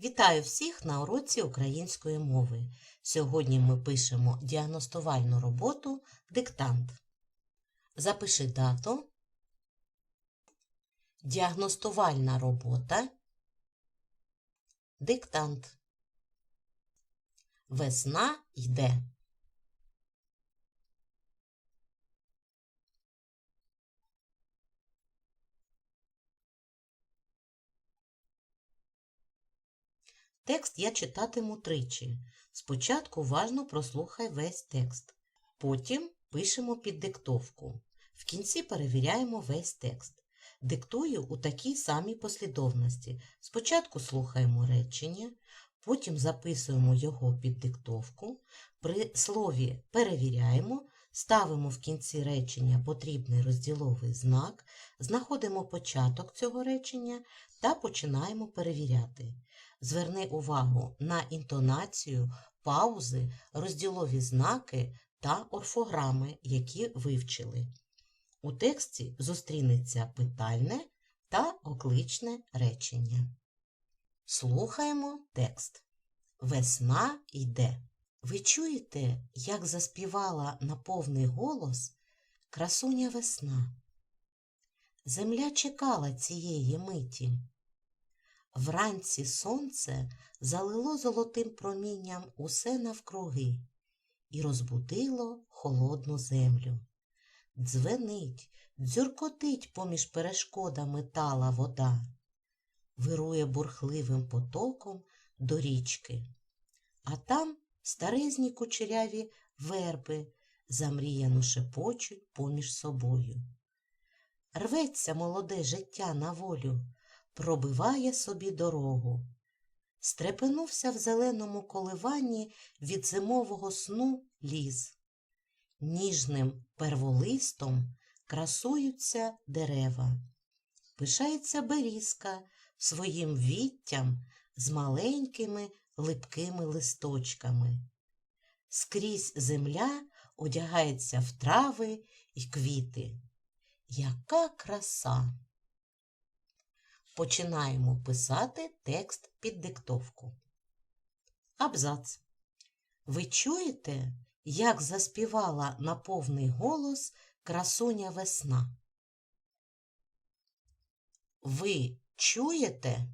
Вітаю всіх на уроці української мови. Сьогодні ми пишемо діагностувальну роботу диктант. Запиши дату. Діагностувальна робота. Диктант. Весна йде. Текст я читатиму тричі. Спочатку уважно прослухай весь текст. Потім пишемо під диктовку. В кінці перевіряємо весь текст. Диктую у такій самій послідовності. Спочатку слухаємо речення, потім записуємо його під диктовку. При слові перевіряємо, ставимо в кінці речення потрібний розділовий знак, знаходимо початок цього речення та починаємо перевіряти. Зверни увагу на інтонацію, паузи, розділові знаки та орфограми, які вивчили. У тексті зустрінеться питальне та окличне речення. Слухаємо текст. Весна йде. Ви чуєте, як заспівала на повний голос красуня весна? Земля чекала цієї миті. Вранці сонце залило золотим промінням усе навкруги і розбудило холодну землю. Дзвенить, дзюркотить поміж перешкодами тала вода, вирує бурхливим потоком до річки, а там старезні кучеряві верби замріяно шепочуть поміж собою. Рветься молоде життя на волю пробиває собі дорогу. Стрепенувся в зеленому коливанні від зимового сну ліс. Ніжним перволистом красуються дерева. Пишається берізка своїм віттям з маленькими липкими листочками. Скрізь земля одягається в трави і квіти. Яка краса! Починаємо писати текст під диктовку. Абзац. Ви чуєте, як заспівала на повний голос красуня весна? Ви чуєте,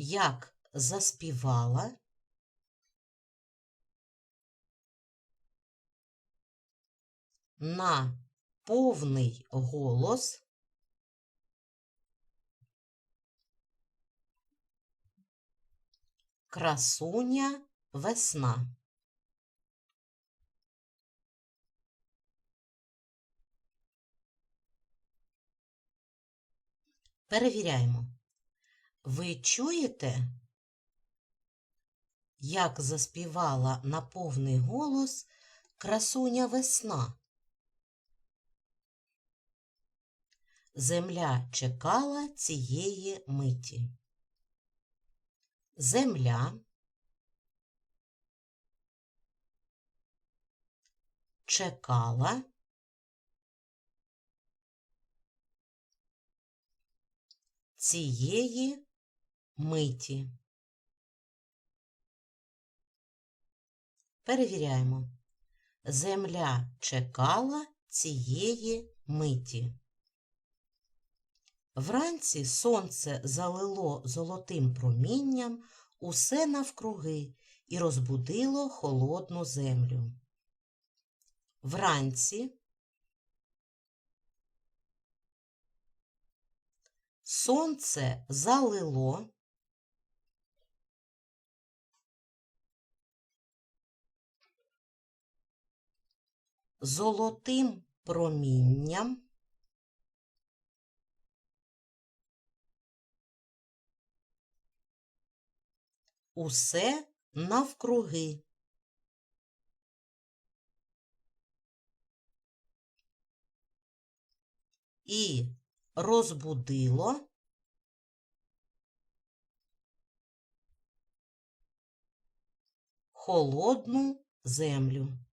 як заспівала на повний голос Красуня весна. Перевіряємо. Ви чуєте, як заспівала на повний голос красуня весна? Земля чекала цієї миті. Земля, чекала, цієї миті. Перевіряємо. Земля чекала цієї миті. Вранці сонце залило золотим промінням усе навкруги і розбудило холодну землю. Вранці сонце залило золотим промінням усе навкруги. І розбудило холодну землю.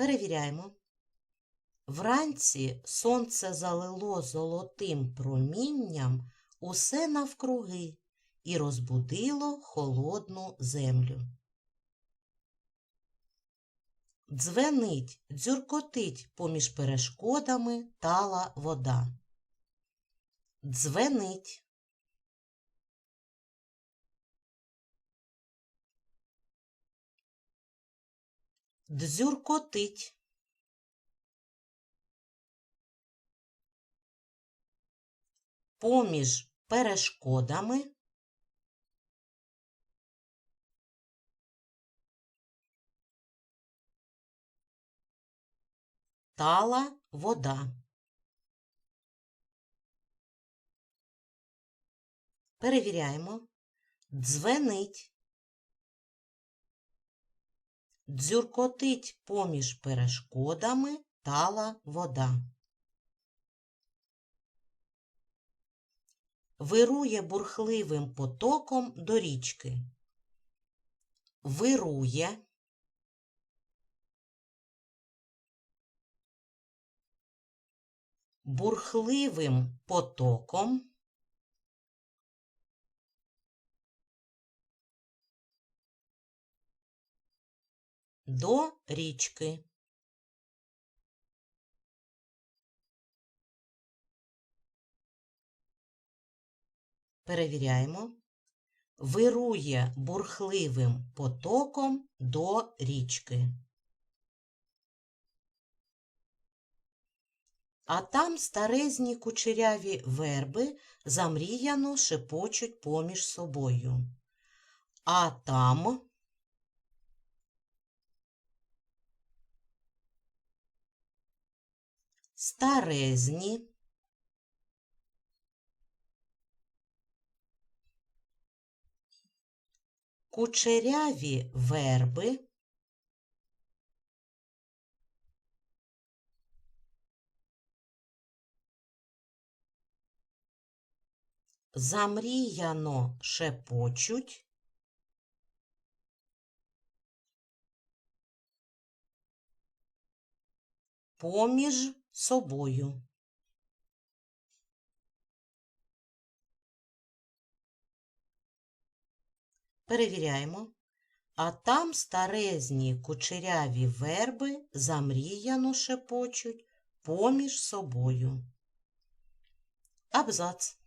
Перевіряємо. Вранці сонце залило золотим промінням усе навкруги і розбудило холодну землю. Дзвенить, дзюркотить поміж перешкодами тала вода. Дзвенить. Дзюркотить. Поміж перешкодами тала вода. Перевіряємо. Дзвенить. Дзюркотить поміж перешкодами тала вода. Вирує бурхливим потоком до річки. Вирує. Бурхливим потоком до річки. Перевіряємо. Вирує бурхливим потоком до річки. А там старезні кучеряві верби замріяно шепочуть поміж собою. А там старезні. Кучеряві верби. Замріяно шепочуть. Поміж собою. Перевіряємо. А там старезні кучеряві верби замріяно шепочуть поміж собою. Абзац.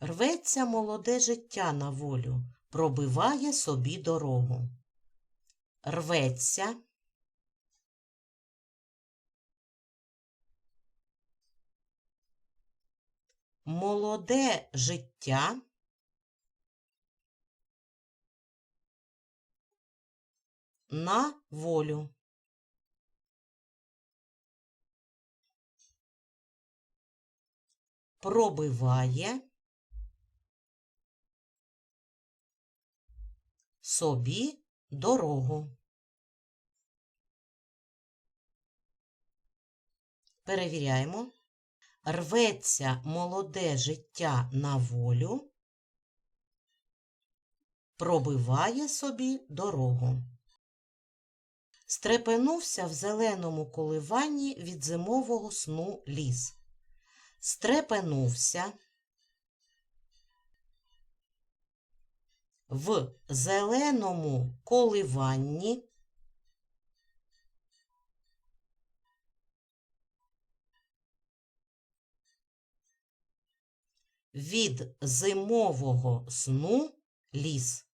Рветься молоде життя на волю, пробиває собі дорогу. Рветься. Молоде життя на волю. Пробиває собі дорогу. Перевіряємо. Рветься молоде життя на волю, пробиває собі дорогу. Стрепенувся в зеленому коливанні від зимового сну ліс. Стрепенувся в зеленому коливанні від зимового сну ліс.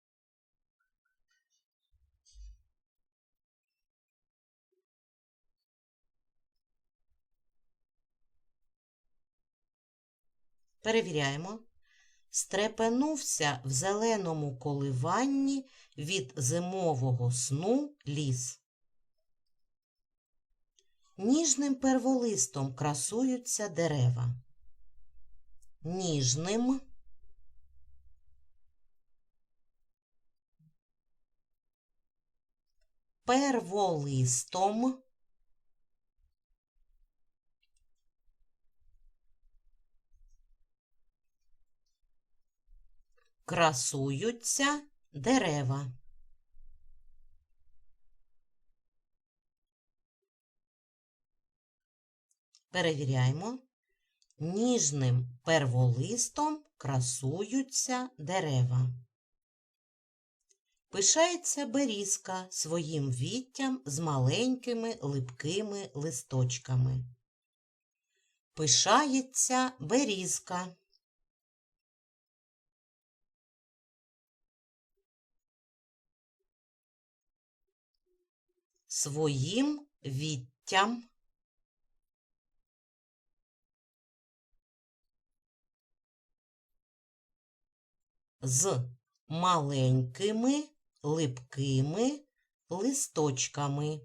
Перевіряємо. Стрепенувся в зеленому коливанні від зимового сну ліс. Ніжним перволистом красуються дерева ніжним. Перволистом. Красуються дерева. Перевіряємо. Ніжним перволистом красуються дерева. Пишається берізка своїм віттям з маленькими липкими листочками. Пишається берізка. Своїм віттям. З маленькими липкими листочками.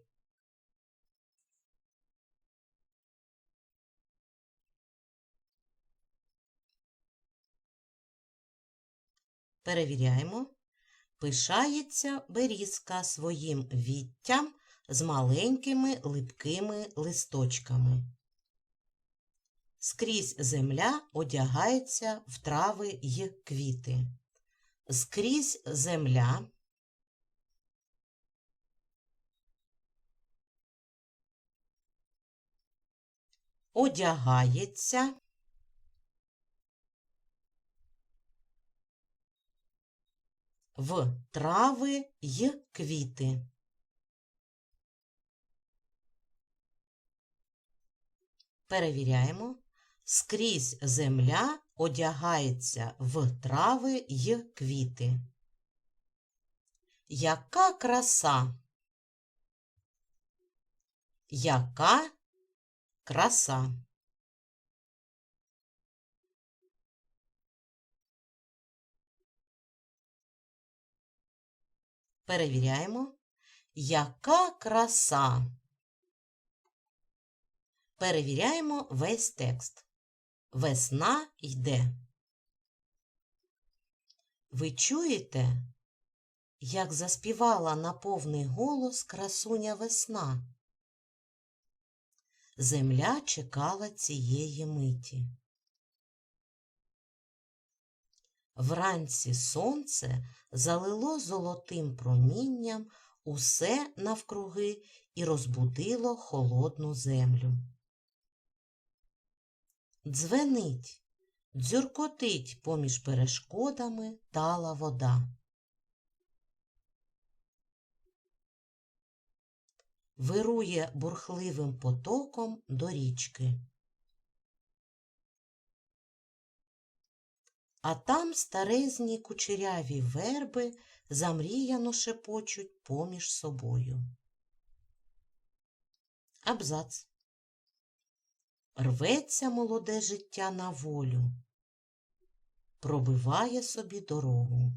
Перевіряємо. Пишається берізка своїм віттям з маленькими липкими листочками. Скрізь земля одягається в трави й квіти. Скрізь земля одягається в трави й квіти. Перевіряємо. Скрізь земля одягається в трави й квіти. Яка краса? Яка краса? Перевіряємо. Яка краса? Перевіряємо весь текст. Весна йде. Ви чуєте, як заспівала на повний голос красуня весна? Земля чекала цієї миті. Вранці сонце залило золотим промінням усе навкруги і розбудило холодну землю. Дзвенить, дзюркотить поміж перешкодами тала вода. Вирує бурхливим потоком до річки. А там старезні кучеряві верби замріяно шепочуть поміж собою. Абзац. Рветься молоде життя на волю, пробиває собі дорогу.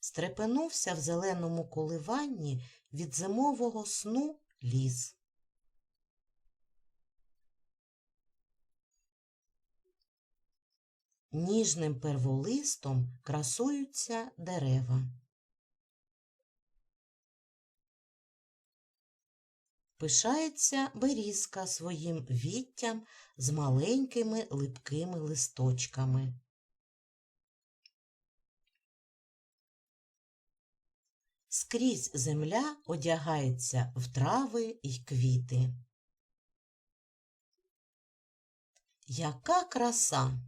Стрепенувся в зеленому коливанні від зимового сну ліс. Ніжним перволистом красуються дерева. Пишається берізка своїм віттям з маленькими липкими листочками. Скрізь земля одягається в трави й квіти. Яка краса!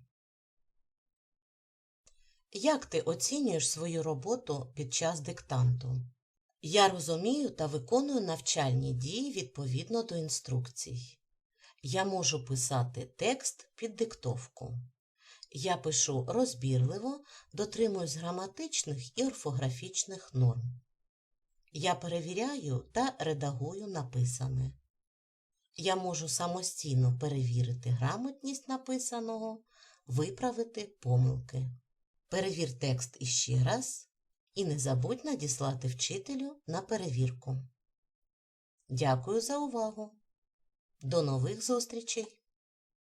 Як ти оцінюєш свою роботу під час диктанту? Я розумію та виконую навчальні дії відповідно до інструкцій. Я можу писати текст під диктовку. Я пишу розбірливо, дотримуюсь граматичних і орфографічних норм. Я перевіряю та редагую написане. Я можу самостійно перевірити грамотність написаного, виправити помилки. Перевір текст іще раз і не забудь надіслати вчителю на перевірку. Дякую за увагу! До нових зустрічей!